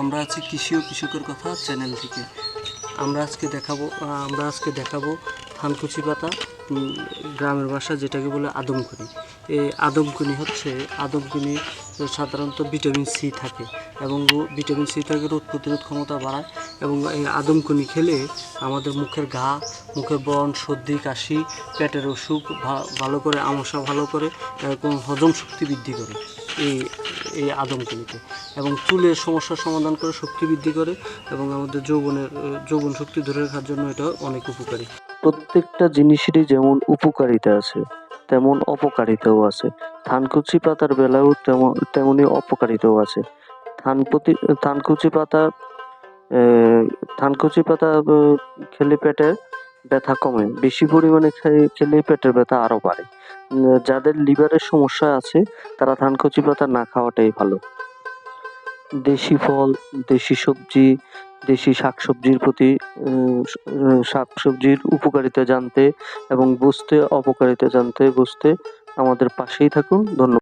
আমরা আছি কৃষি ও কৃষকের কথা চ্যানেল থেকে। আমরা আজকে দেখাবো আমরা আজকে দেখাবো থানকুচি পাতা গ্রামের ভাষা যেটাকে বলে আদমকুনি। এই আদমকুনি হচ্ছে, আদমকুনি সাধারণত ভিটামিন সি থাকে এবং ভিটামিন সি থাকে রোগ প্রতিরোধ ক্ষমতা বাড়ায় এবং এই আদমকুনি খেলে আমাদের মুখের ঘা, মুখের ব্রণ সর্দি, কাশি, পেটের অসুখ ভালো করে আমসা ভালো করে, এরকম হজম শক্তি বৃদ্ধি করে। এই এই আদমকুনিতে এবং চুলের সমস্যার সমাধান করে শক্তি বৃদ্ধি করে এবং আমাদের যৌবনের যৌবন শক্তি ধরে রাখার জন্য এটা অনেক উপকারী। প্রত্যেকটা জিনিসেরই যেমন উপকারিতা আছে, তেমন অপকারিতাও আছে। থানকুচি পাতার বেলায়ও তেমন তেমনি অপকারিতাও আছে। থানপতি থানকুচি পাতা থানকুচি পাতা খেলে পেটে ব্যথা কমে। বেশি পরিমাণে খেলে পেটের ব্যথা আরও বাড়ে। যাদের লিভারের সমস্যা আছে, তারা থানকুচি পাতা না খাওয়াটাই ভালো। দেশি ফল, দেশি সবজি, দেশি শাকসবজির প্রতি শাকসবজির উপকারিতা জানতে এবং বুঝতে, অপকারিতা জানতে বুঝতে আমাদের পাশেই থাকুন। ধন্যবাদ।